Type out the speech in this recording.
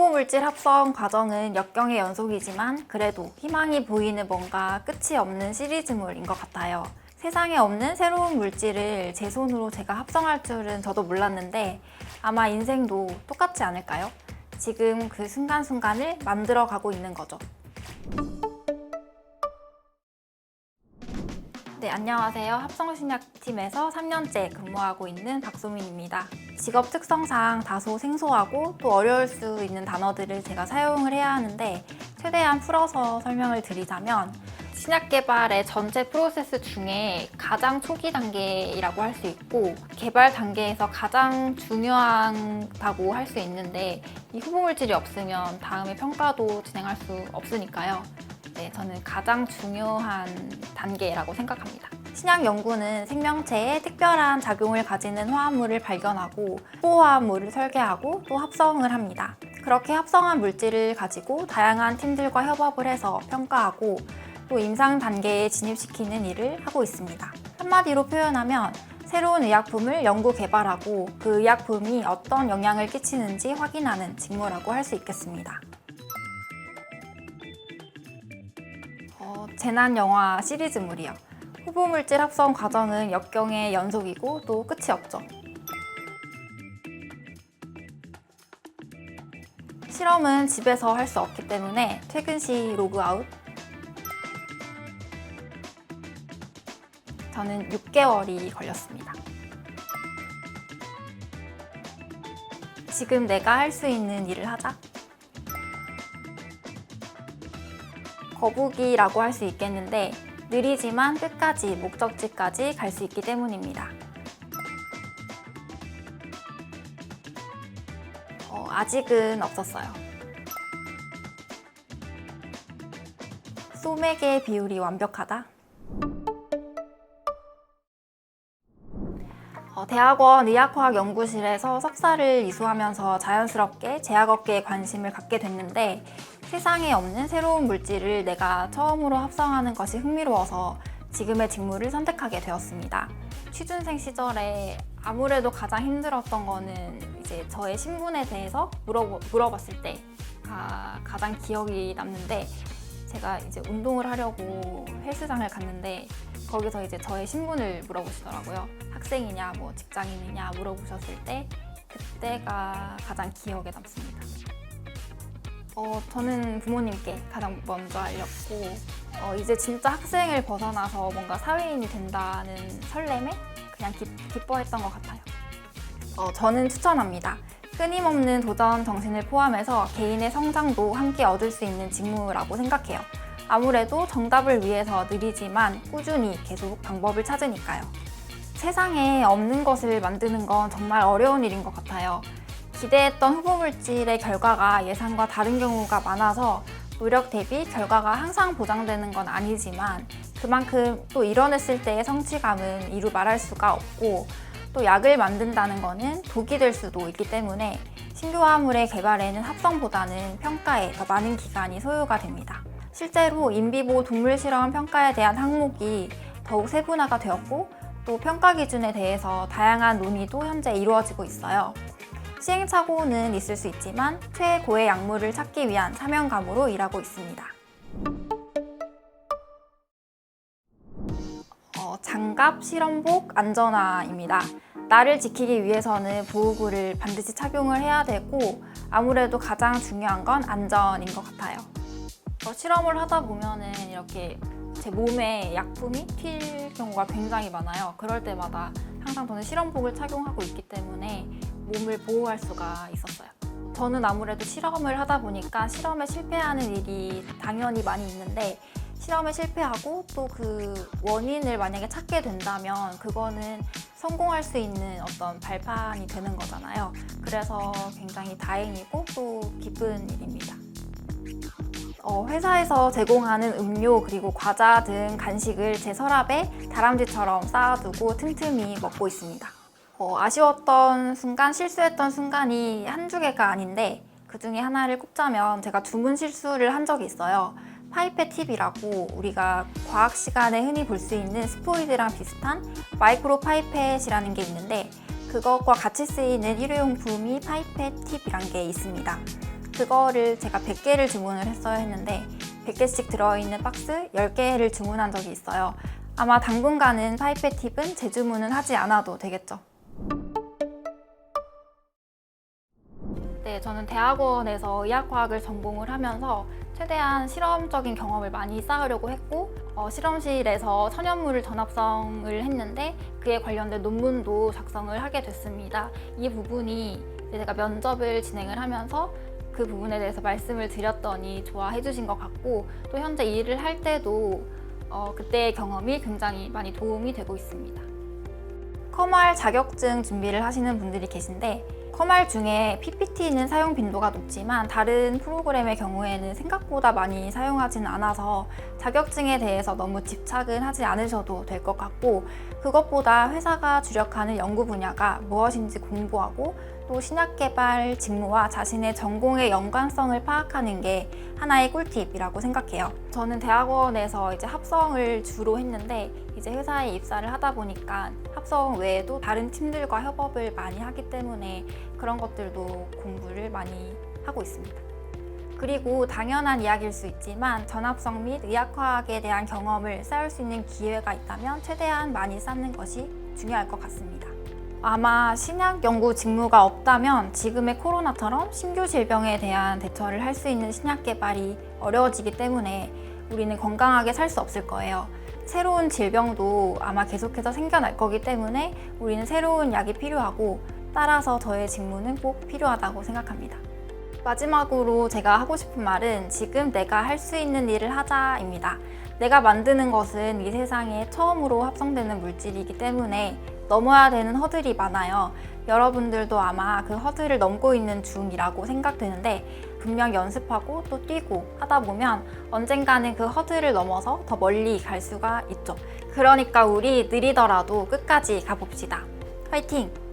후보 물질 합성 과정은 역경의 연속이지만 그래도 희망이 보이는 뭔가 끝이 없는 시리즈물인 것 같아요. 세상에 없는 새로운 물질을 제 손으로 제가 합성할 줄은 저도 몰랐는데 아마 인생도 똑같지 않을까요? 지금 그 순간순간을 만들어 가고 있는 거죠. 네, 안녕하세요. 합성신약팀에서 3년째 근무하고 있는 박소민입니다. 직업 특성상 다소 생소하고 또 어려울 수 있는 단어들을 제가 사용을 해야 하는데 최대한 풀어서 설명을 드리자면 신약 개발의 전체 프로세스 중에 가장 초기 단계이라고 할 수 있고 개발 단계에서 가장 중요하다고 할 수 있는데 이 후보 물질이 없으면 다음에 평가도 진행할 수 없으니까요. 네, 저는 가장 중요한 단계라고 생각합니다. 신약 연구는 생명체에 특별한 작용을 가지는 화합물을 발견하고 호화합물을 설계하고 또 합성을 합니다. 그렇게 합성한 물질을 가지고 다양한 팀들과 협업을 해서 평가하고 또 임상 단계에 진입시키는 일을 하고 있습니다. 한마디로 표현하면 새로운 의약품을 연구 개발하고 그 의약품이 어떤 영향을 끼치는지 확인하는 직무라고 할 수 있겠습니다. 어, 재난 영화 시리즈물이요. 후보 물질 합성 과정은 역경의 연속이고 또 끝이 없죠. 실험은 집에서 할 수 없기 때문에 퇴근 시 로그아웃. 저는 6개월이 걸렸습니다. 지금 내가 할 수 있는 일을 하자. 거북이라고 할 수 있겠는데 느리지만 끝까지 목적지까지 갈 수 있기 때문입니다. 어, 아직은 없었어요. 소맥의 비율이 완벽하다. 어, 대학원 의학화학연구실에서 석사를 이수하면서 자연스럽게 제약업계에 관심을 갖게 됐는데 세상에 없는 새로운 물질을 내가 처음으로 합성하는 것이 흥미로워서 지금의 직무를 선택하게 되었습니다. 취준생 시절에 아무래도 가장 힘들었던 거는 이제 저의 신분에 대해서 물어보, 물어봤을 때가 가장 기억이 남는데 제가 이제 운동을 하려고 헬스장을 갔는데 거기서 이제 저의 신분을 물어보시더라고요. 학생이냐, 뭐 직장인이냐 물어보셨을 때 그때가 가장 기억에 남습니다. 어, 저는 부모님께 가장 먼저 알렸고 어, 이제 진짜 학생을 벗어나서 뭔가 사회인이 된다는 설렘에 그냥 기, 기뻐했던 것 같아요. 어, 저는 추천합니다. 끊임없는 도전 정신을 포함해서 개인의 성장도 함께 얻을 수 있는 직무라고 생각해요. 아무래도 정답을 위해서 느리지만 꾸준히 계속 방법을 찾으니까요. 세상에 없는 것을 만드는 건 정말 어려운 일인 것 같아요. 기대했던 후보 물질의 결과가 예상과 다른 경우가 많아서 노력 대비 결과가 항상 보장되는 건 아니지만 그만큼 또 이뤄냈을 때의 성취감은 이루 말할 수가 없고 또 약을 만든다는 거는 독이 될 수도 있기 때문에 신규 화합물의 개발에는 합성보다는 평가에 더 많은 기간이 소요가 됩니다. 실제로 인비보 동물 실험 평가에 대한 항목이 더욱 세분화가 되었고 또 평가 기준에 대해서 다양한 논의도 현재 이루어지고 있어요. 시행착오는 있을 수 있지만 최고의 약물을 찾기 위한 사명감으로 일하고 있습니다. 어, 장갑, 실험복, 안전화입니다. 나를 지키기 위해서는 보호구를 반드시 착용을 해야 되고 아무래도 가장 중요한 건 안전인 것 같아요. 어, 실험을 하다 보면은 이렇게 제 몸에 약품이 튈 경우가 굉장히 많아요. 그럴 때마다 항상 저는 실험복을 착용하고 있기 때문에 몸을 보호할 수가 있었어요. 저는 아무래도 실험을 하다 보니까 실험에 실패하는 일이 당연히 많이 있는데 실험에 실패하고 또 그 원인을 만약에 찾게 된다면 그거는 성공할 수 있는 어떤 발판이 되는 거잖아요. 그래서 굉장히 다행이고 또 기쁜 일입니다. 어, 회사에서 제공하는 음료 그리고 과자 등 간식을 제 서랍에 다람쥐처럼 쌓아두고 틈틈이 먹고 있습니다. 어, 아쉬웠던 순간, 실수했던 순간이 한두 개가 아닌데 그 중에 하나를 꼽자면 제가 주문 실수를 한 적이 있어요. 파이펫 팁이라고 우리가 과학 시간에 흔히 볼 수 있는 스포이드랑 비슷한 마이크로 파이펫이라는 게 있는데 그것과 같이 쓰이는 일회용품이 파이펫 팁이란 게 있습니다. 그거를 제가 100개를 주문을 했어야 했는데 100개씩 들어있는 박스 10개를 주문한 적이 있어요. 아마 당분간은 파이페 팁은 재주문은 하지 않아도 되겠죠. 네, 저는 대학원에서 의학과학을 전공을 하면서 최대한 실험적인 경험을 많이 쌓으려고 했고 어, 실험실에서 천연물을 전합성을 했는데 그에 관련된 논문도 작성을 하게 됐습니다. 이 부분이 제가 면접을 진행을 하면서 그 부분에 대해서 말씀을 드렸더니 좋아해 주신 것 같고 또 현재 일을 할 때도 어, 그때의 경험이 굉장히 많이 도움이 되고 있습니다. 커말 자격증 준비를 하시는 분들이 계신데 커말 중에 PPT는 사용 빈도가 높지만 다른 프로그램의 경우에는 생각보다 많이 사용하지는 않아서 자격증에 대해서 너무 집착은 하지 않으셔도 될 것 같고 그것보다 회사가 주력하는 연구 분야가 무엇인지 공부하고 또 신약 개발 직무와 자신의 전공의 연관성을 파악하는 게 하나의 꿀팁이라고 생각해요. 저는 대학원에서 이제 합성을 주로 했는데 이제 회사에 입사를 하다 보니까 합성 외에도 다른 팀들과 협업을 많이 하기 때문에 그런 것들도 공부를 많이 하고 있습니다. 그리고 당연한 이야기일 수 있지만 전합성 및 의학화학에 대한 경험을 쌓을 수 있는 기회가 있다면 최대한 많이 쌓는 것이 중요할 것 같습니다. 아마 신약 연구 직무가 없다면 지금의 코로나처럼 신규 질병에 대한 대처를 할 수 있는 신약 개발이 어려워지기 때문에 우리는 건강하게 살 수 없을 거예요. 새로운 질병도 아마 계속해서 생겨날 거기 때문에 우리는 새로운 약이 필요하고 따라서 저의 직무는 꼭 필요하다고 생각합니다. 마지막으로 제가 하고 싶은 말은 지금 내가 할 수 있는 일을 하자입니다. 내가 만드는 것은 이 세상에 처음으로 합성되는 물질이기 때문에 넘어야 되는 허들이 많아요. 여러분들도 아마 그 허들을 넘고 있는 중이라고 생각되는데 분명 연습하고 또 뛰고 하다 보면 언젠가는 그 허들을 넘어서 더 멀리 갈 수가 있죠. 그러니까 우리 느리더라도 끝까지 가봅시다. 화이팅!